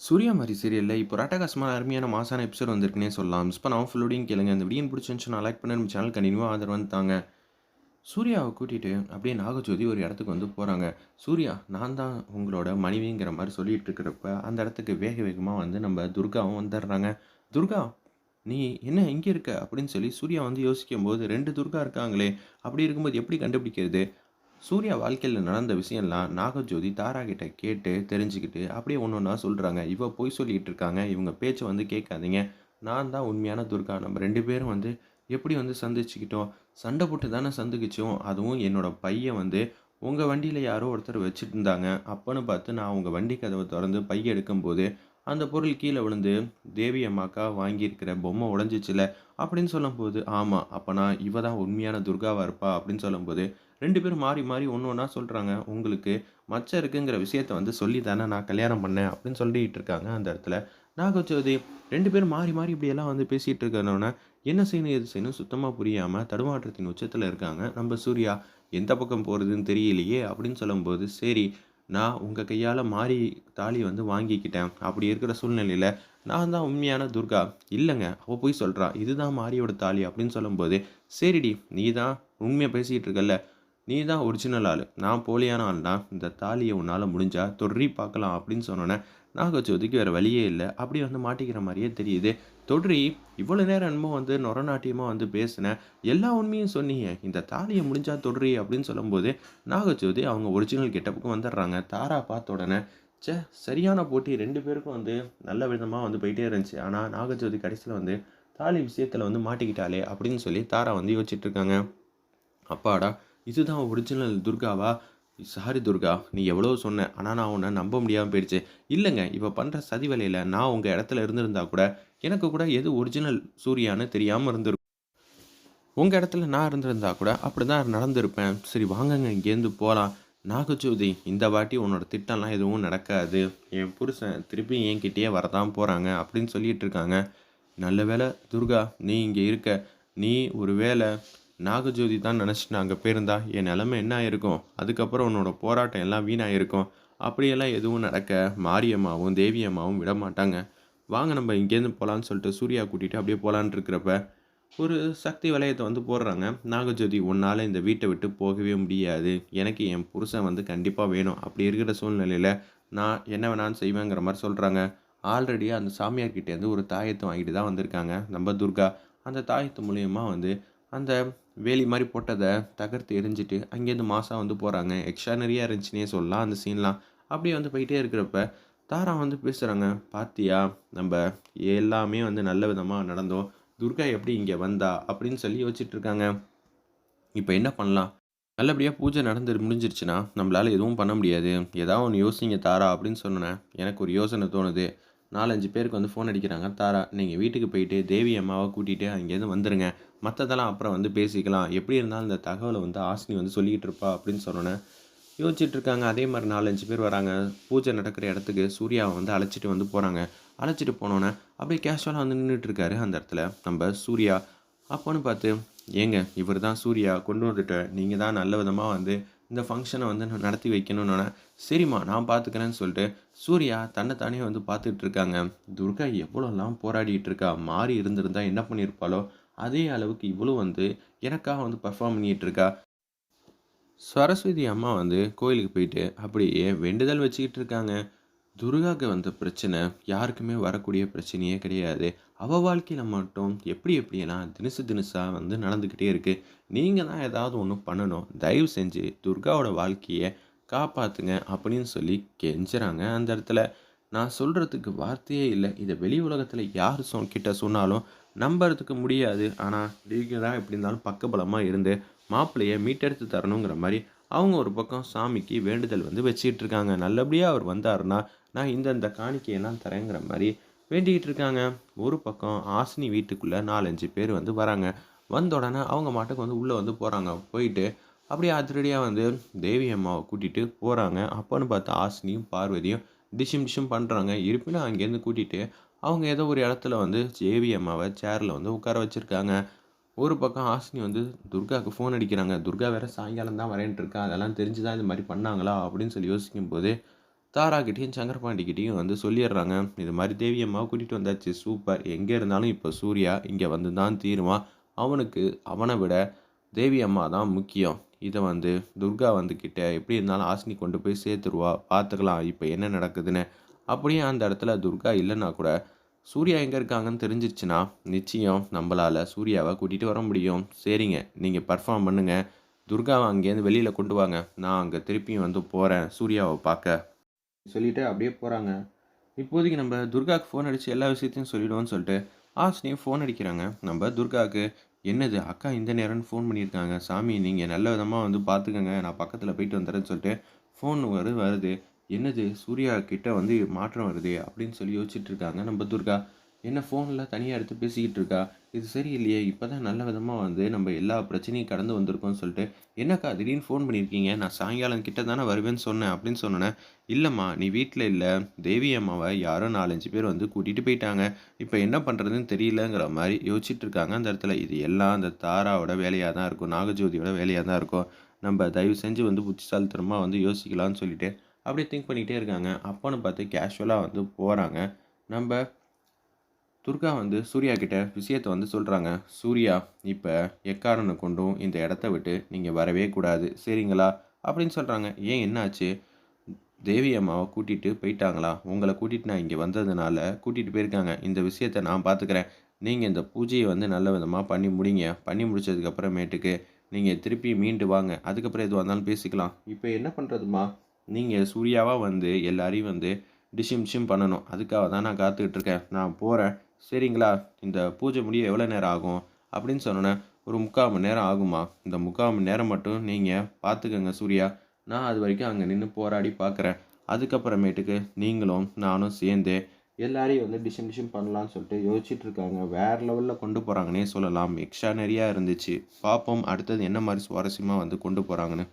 சூர்யா மாதிரி சீரியலில் இப்போ அட்டகாசமான அருமையான மாசான எபிசோட் வந்திருக்குன்னே சொல்லலாம். மிஸ் பண்ணாமல் ஃபுல்லோடையும் கேளுங்க. இந்த வீடியோ பிடிச்சிருந்துச்சு நான் லைக் பண்ணி நம்ம சேனல் கண்டினியூவாக ஆதரவு வந்துட்டாங்க சூர்யாவை கூட்டிகிட்டு அப்படியே நாகஜோதி ஒரு இடத்துக்கு வந்து போகிறாங்க சூர்யா நான் தான் உங்களோட மனைவிங்கிற மாதிரி சொல்லிட்டு இருக்கிறப்ப அந்த இடத்துக்கு வேக வேகமாக வந்து நம்ம துர்காவும் வந்துடுறாங்க. துர்கா நீ என்ன இங்கே இருக்க? அப்படின்னு சொல்லி சூர்யா வந்து யோசிக்கும் போது ரெண்டு துர்கா இருக்காங்களே அப்படி இருக்கும்போது எப்படி கண்டுபிடிக்கிறது? சூர்யா வாழ்க்கையில் நடந்த விஷயம்லாம் நாகஜோதி தாராகிட்ட கேட்டு தெரிஞ்சுக்கிட்டு அப்படியே ஒன்று ஒன்றா சொல்கிறாங்க இவ போய் சொல்லிகிட்டு இருக்காங்க. இவங்க பேச்சை வந்து கேட்காதீங்க. நான் தான் உண்மையான துர்கா. நம்ம ரெண்டு பேரும் வந்து எப்படி வந்து சந்திச்சுக்கிட்டோம்? சண்டை போட்டு தானே சந்திக்கிச்சோம். அதுவும் என்னோடய பையன் வந்து உங்கள் வண்டியில் யாரோ ஒருத்தர் வச்சுட்டு இருந்தாங்க அப்போன்னு பார்த்து நான் உங்கள் வண்டி கதவை திறந்து பைய எடுக்கும்போது அந்த பொருள் கீழே விழுந்து தேவி அம்மாக்கா வாங்கியிருக்கிற பொம்மை உடஞ்சிச்சுல? அப்படின்னு சொல்லும்போது ஆமாம் அப்போனா இவ தான் உண்மையான துர்காவாக இருப்பா? அப்படின்னு சொல்லும்போது ரெண்டு பேரும் மாறி மாறி ஒன்று ஒன்றா சொல்கிறாங்க உங்களுக்கு மச்சம் இருக்குங்கிற விஷயத்த வந்து சொல்லி தானே நான் கல்யாணம் பண்ணேன்? அப்படின்னு சொல்லிட்டு இருக்காங்க அந்த இடத்துல. நாகச்சோதி ரெண்டு பேரும் மாறி மாறி இப்படியெல்லாம் வந்து பேசிகிட்டு இருக்கிறோன்னா என்ன செய்யணும் எது செய்யணும் சுத்தமாக புரியாமல் தடுமாற்றத்தின் உச்சத்தில் இருக்காங்க. நம்ம சூர்யா எந்த பக்கம் போகிறதுன்னு தெரியலையே? அப்படின்னு சொல்லும்போது சரி நான் உங்கள் கையால் மாறி தாலி வந்து வாங்கிக்கிட்டேன். அப்படி இருக்கிற சூழ்நிலையில் நான் தான் உண்மையான துர்கா. இல்லைங்க அவள் போய் சொல்கிறா இதுதான் மாரியோட தாலி அப்படின்னு சொல்லும்போது சரிடி நீ தான் உண்மையாக பேசிகிட்டு இருக்கல்ல? நீ தான் ஒரிஜினல் ஆள். நான் போலியான ஆள்னா இந்த தாலியை உன்னால் முடிஞ்சால் தொற்றி பார்க்கலாம் அப்படின்னு சொன்னோன்னே நாகச்சோதிக்கு வேறு வழியே இல்லை. அப்படி வந்து மாட்டிக்கிற மாதிரியே தெரியுது. தொடரி இவ்வளோ நேரம் என்னமோ வந்து நொரநாட்டியமாக வந்து பேசினேன் எல்லா உண்மையும் சொன்னீங்க. இந்த தாலியை முடிஞ்சா தொடரி அப்படின்னு சொல்லும்போது நாகச்சோதி அவங்க ஒரிஜினல் கெட்டப்புக்கு வந்துடுறாங்க. தாரா பார்த்த உடனே சே சரியான போட்டி. ரெண்டு பேருக்கும் வந்து நல்ல விதமாக வந்து போயிட்டே இருந்துச்சு. ஆனால் நாகஜோதி கடைசியில் வந்து தாலி விஷயத்தில் வந்து மாட்டிக்கிட்டாலே அப்படின்னு சொல்லி தாரா வந்து யோசிச்சுட்டு இருக்காங்க. அப்பாடா இதுதான் ஒரிஜினல் துர்காவா? சாரி துர்கா நீ எவ்வளோ சொன்ன ஆனால் நான் உன்னை நம்ப முடியாமல் போயிடுச்சு. இல்லைங்க இப்போ பண்ணுற சதி வேலையில் நான் உங்கள் இடத்துல இருந்திருந்தா கூட எனக்கு கூட எது ஒரிஜினல் சூர்யான்னு தெரியாமல் இருந்திருக்கும். உங்கள் இடத்துல நான் இருந்திருந்தா கூட அப்படி தான் நடந்திருப்பேன். சரி வாங்கங்க இங்கேருந்து போகலாம் நாகச்சூதி இந்த வாட்டி உன்னோட திட்டம்லாம் எதுவும் நடக்காது. என் புருஷன் திருப்பி என்கிட்டயே வரதான் போகிறாங்க அப்படின்னு சொல்லிட்டு இருக்காங்க. நல்ல வேளை துர்கா நீ இங்கே இருக்க. நீ ஒரு வேளை நாகஜோதி தான் நினச்சிட்டு அங்கே போயிருந்தா என் நிலமை என்ன ஆயிருக்கும்? அதுக்கப்புறம் உன்னோட போராட்டம் எல்லாம் வீணாயிருக்கும். அப்படியெல்லாம் எதுவும் நடக்க மாரியம்மாவும் தேவியம்மாவும் விட மாட்டாங்க. வாங்க நம்ம இங்கேருந்து போகலான்னு சொல்லிட்டு சூர்யா கூட்டிகிட்டு அப்படியே போகலான் இருக்கிறப்ப ஒரு சக்தி வளையத்தை வந்து போடுறாங்க. நாகஜோதி உன்னால் இந்த வீட்டை விட்டு போகவே முடியாது. எனக்கு என் புருஷன் வந்து கண்டிப்பாக வேணும். அப்படி இருக்கிற சூழ்நிலையில் நான் என்ன வேணாலும் செய்வேங்கிற மாதிரி சொல்கிறாங்க ஆல்ரெடி அந்த சாமியார்கிட்டேருந்து ஒரு தாயத்தை வாங்கிட்டு தான் வந்திருக்காங்க. நம்ம துர்கா அந்த தாயத்து மூலயமா வந்து அந்த வேலி மாதிரி போட்டதை தகர்த்து எரிஞ்சிட்டு அங்கேருந்து மாதம் வந்து போகிறாங்க எக்ஸ்ட்ரானரியாக இருந்துச்சுன்னே சொல்லலாம் அந்த சீன்லாம் அப்படியே வந்து போயிட்டே இருக்கிறப்ப தாரா வந்து பேசுகிறாங்க பாத்தியா நம்ம எல்லாமே வந்து நல்ல விதமாக நடந்தோம். துர்கா எப்படி இங்கே வந்தா? அப்படின்னு சொல்லி யோசிச்சுட்டு இருக்காங்க. இப்போ என்ன பண்ணலாம்? நல்லபடியாக பூஜை நடந்து முடிஞ்சிருச்சுன்னா நம்மளால் எதுவும் பண்ண முடியாது. ஏதாவது ஒன்று யோசிங்க தாரா அப்படின்னு சொன்னேன் எனக்கு ஒரு யோசனை தோணுது. நாலஞ்சு பேருக்கு வந்து ஃபோன் அடிக்கிறாங்க. தாரா நீங்கள் வீட்டுக்கு போயிட்டு தேவி அம்மாவை கூட்டிகிட்டு அங்கேருந்து வந்துடுங்க மற்றதெல்லாம் அப்புறம் வந்து பேசிக்கலாம். எப்படி இருந்தாலும் இந்த தகவலை வந்து ஆசினி வந்து சொல்லிக்கிட்டு இருப்பா அப்படின்னு சொன்னோன்னே யோசிச்சுட்டு இருக்காங்க. அதே மாதிரி நாலஞ்சு பேர் வராங்க. பூஜை நடக்கிற இடத்துக்கு சூர்யாவை வந்து அழைச்சிட்டு வந்து போகிறாங்க அழைச்சிட்டு போனோன்னே அப்படியே கேஷுவலாக வந்து நின்றுட்டுருக்காரு அந்த இடத்துல. நம்ம சூர்யா. அப்போன்னு பார்த்து ஏங்க இவர் தான் சூர்யா. கொண்டு வந்துட்டு. நீங்கள் தான் நல்ல விதமாக வந்து இந்த ஃபங்க்ஷனை வந்து நடத்தி வைக்கணும்னு சரிம்மா நான் பார்த்துக்கிறேன்னு சொல்லிட்டு சூர்யா தன்னை தானே வந்து பார்த்துட்டு இருக்காங்க. துர்கா எவ்வளோலாம் போராடிட்டு இருக்கா? மாறி இருந்திருந்தா என்ன பண்ணியிருப்பாளோ? அதே அளவுக்கு இவ்வளோ வந்து எனக்காக வந்து பர்ஃபார்ம் பண்ணிகிட்டு இருக்கா சரஸ்வதி அம்மா வந்து கோயிலுக்கு போயிட்டு அப்படியே வேண்டுதல் வச்சுக்கிட்டு இருக்காங்க துர்காவுக்கு வந்த பிரச்சனை யாருக்குமே வரக்கூடிய பிரச்சனையே கிடையாது. அவள் வாழ்க்கையில் மட்டும் எப்படி எப்படியெல்லாம் தினசு தினசாக வந்து நடந்துக்கிட்டே இருக்குது நீங்கள் தான் ஏதாவது ஒன்று பண்ணணும். தயவு செஞ்சு துர்காவோட வாழ்க்கையை காப்பாற்றுங்க அப்படின்னு சொல்லி கெஞ்சுறாங்க அந்த இடத்துல. நான் சொல்கிறதுக்கு வார்த்தையே இல்லை. இதை வெளி உலகத்தில் யார் சொ கிட்ட சொன்னாலும் நம்புறதுக்கு முடியாது. ஆனால் நீங்கள் எப்படி இருந்தாலும் பக்கபலமாக இருந்து மாப்பிள்ளையை மீட்டெடுத்து தரணுங்கிற மாதிரி அவங்க ஒரு பக்கம் சாமிக்கு வேண்டுதல் வந்து வச்சுக்கிட்டு இருக்காங்க. நல்லபடியாக அவர் வந்தாருன்னா நான் இந்தந்த காணிக்கையெல்லாம் தரேங்கிற மாதிரி வேண்டிக்கிட்டு இருக்காங்க. ஒரு பக்கம் ஆசினி வீட்டுக்குள்ளே நாலஞ்சு பேர் வந்து வராங்க. வந்த உடனே அவங்க மாட்டுக்கு வந்து உள்ளே வந்து போகிறாங்க போயிட்டு அப்படியே அதிரடியாக வந்து தேவி அம்மாவை கூட்டிகிட்டு போகிறாங்க அப்போன்னு பார்த்தா ஆசினியும் பார்வதியும் டிஷும் டிஷும் பண்ணுறாங்க இருப்பினும் அங்கேருந்து கூட்டிகிட்டு அவங்க ஏதோ ஒரு இடத்துல வந்து ஜேவி அம்மாவை சேரில் வந்து உட்கார வச்சுருக்காங்க. ஒரு பக்கம் ஹாசினி வந்து துர்காவுக்கு ஃபோன் அடிக்கிறாங்க. துர்கா வேறு சாயங்காலம் தான் வரேன்ட்டு இருக்கா? அதெல்லாம் தெரிஞ்சு தான் இது மாதிரி பண்ணாங்களா? அப்படின்னு சொல்லி யோசிக்கும்போது தாராக்கிட்டேயும் சங்கரபாண்டிக்கிட்டேயும் வந்து சொல்லிடுறாங்க. இது மாதிரி தேவியம்மாவை கூட்டிகிட்டு வந்தாச்சு. சூப்பர் எங்கே இருந்தாலும் இப்போ சூர்யா இங்கே வந்து தான் தீருவான். அவனுக்கு அவனை விட தேவி அம்மா தான் முக்கியம். இதை வந்து துர்கா வந்துக்கிட்ட எப்படி இருந்தாலும் ஆசினி கொண்டு போய் சேர்த்துருவா பார்த்துக்கலாம் இப்போ என்ன நடக்குதுன்னு. அப்படியே அந்த இடத்துல துர்கா இல்லைன்னா கூட சூர்யா எங்கே இருக்காங்கன்னு தெரிஞ்சிருச்சுன்னா நிச்சயம் நம்மளால் சூர்யாவை கூட்டிகிட்டு வர முடியும். சரிங்க நீங்கள் பர்ஃபார்ம் பண்ணுங்கள் துர்காவை அங்கேருந்து வெளியில் கொண்டு வாங்க. நான் அங்கே திருப்பியும் வந்து போகிறேன் சூர்யாவை பார்க்க. சொல்லிவிட்டு அப்படியே போகிறாங்க. இப்போதைக்கு நம்ம துர்காவுக்கு ஃபோன் அடித்து எல்லா விஷயத்தையும் சொல்லிவிடுவோம்னு சொல்லிட்டு ஆசினியும் ஃபோன் அடிக்கிறாங்க. நம்ம துர்காவுக்கு என்னது? அக்கா இந்த நேரம்னு ஃபோன் பண்ணியிருக்காங்க. சாமி நீங்கள் நல்ல விதமாக வந்து பார்த்துக்கங்க நான் பக்கத்தில் போயிட்டு வந்துடுறேன்னு சொல்லிட்டு ஃபோன் வரு வருது. என்னது? சூர்யா கிட்ட வந்து மாற்றம் வருது அப்படின்னு சொல்லி யோசிச்சுட்டு இருக்காங்க. நம்ம துர்கா என்ன ஃபோனில் தனியாக எடுத்து பேசிக்கிட்டு இருக்கா? இது சரியில்லையே இப்போ தான் நல்ல விதமாக வந்து நம்ம எல்லா பிரச்சனையும் கடந்து வந்திருக்கோம்னு சொல்லிட்டு என்னக்கா திடீர்னு ஃபோன் பண்ணியிருக்கீங்க? நான் சாயங்காலம் கிட்ட தானே வருவேன்னு சொன்னேன் அப்படின்னு சொன்னேன் இல்லைம்மா நீ வீட்டில் இல்லை. தேவி அம்மாவை யாரோ நாலஞ்சு பேர் வந்து கூட்டிகிட்டு போயிட்டாங்க. இப்போ என்ன பண்ணுறதுன்னு தெரியலங்கிற மாதிரி யோசிச்சுட்டு இருக்காங்க அந்த இடத்துல. இது எல்லாம் அந்த தாராவோட வேலையாக தான் இருக்கும் நாகஜோதியோட வேலையாக தான் இருக்கும். நம்ம தயவு செஞ்சு வந்து புத்திசாலித்தனமாக வந்து யோசிக்கலாம்னு சொல்லிட்டு அப்படியே திங்க் பண்ணிகிட்டே இருக்காங்க. அப்போன்னு பார்த்து கேஷுவலாக வந்து போகிறாங்க நம்ம துர்கா வந்து சூர்யா கிட்ட விஷயத்தை வந்து சொல்கிறாங்க சூர்யா இப்போ எக்காரனை கொண்டும் இந்த இடத்த விட்டு நீங்கள் வரவே கூடாது சரிங்களா? அப்படின்னு சொல்கிறாங்க ஏன் என்னாச்சு? தேவி அம்மாவை கூட்டிகிட்டு போயிட்டாங்களா? உங்களை கூட்டிகிட்டு நான் இங்கே வந்ததுனால கூட்டிகிட்டு போயிருக்காங்க. இந்த விஷயத்தை நான் பார்த்துக்கிறேன் நீங்கள் இந்த பூஜையை வந்து நல்ல விதமாக பண்ணி முடிங்க. பண்ணி முடிச்சதுக்கப்புறமேட்டுக்கு நீங்கள் திருப்பி மீண்டு வாங்க. அதுக்கப்புறம் எதுவாக இருந்தாலும் பேசிக்கலாம். இப்போ என்ன பண்ணுறதுமா நீங்கள் சூர்யாவாக வந்து எல்லாரையும் வந்து டிஷிம் டிஷிம் பண்ணணும். அதுக்காக தான் நான் காத்துக்கிட்டு இருக்கேன். நான் போகிறேன் சரிங்களா? இந்த பூஜை முடிய எவ்வளோ நேரம் ஆகும்? அப்படின்னு சொன்னோன்னே ஒரு முக்கால் மணி நேரம் ஆகுமா இந்த முக்கால் மணி நேரம் மட்டும் நீங்கள் பார்த்துக்கங்க சூர்யா. நான் அது வரைக்கும் அங்கே நின்று போராடி பார்க்குறேன் அதுக்கப்புறமேட்டுக்கு நீங்களும் நானும் சேர்ந்து எல்லாரையும் வந்து டிஷன் டிஷன் பண்ணலான்னு சொல்லிட்டு யோசிச்சுட்டு இருக்காங்க. வேறு லெவலில் கொண்டு போகிறாங்கன்னே சொல்லலாம். எக்ஸ்ட்ரா நிறையா இருந்துச்சு. பார்ப்போம் அடுத்தது என்ன மாதிரி சுவாரஸ்யமாக வந்து கொண்டு போகிறாங்கன்னு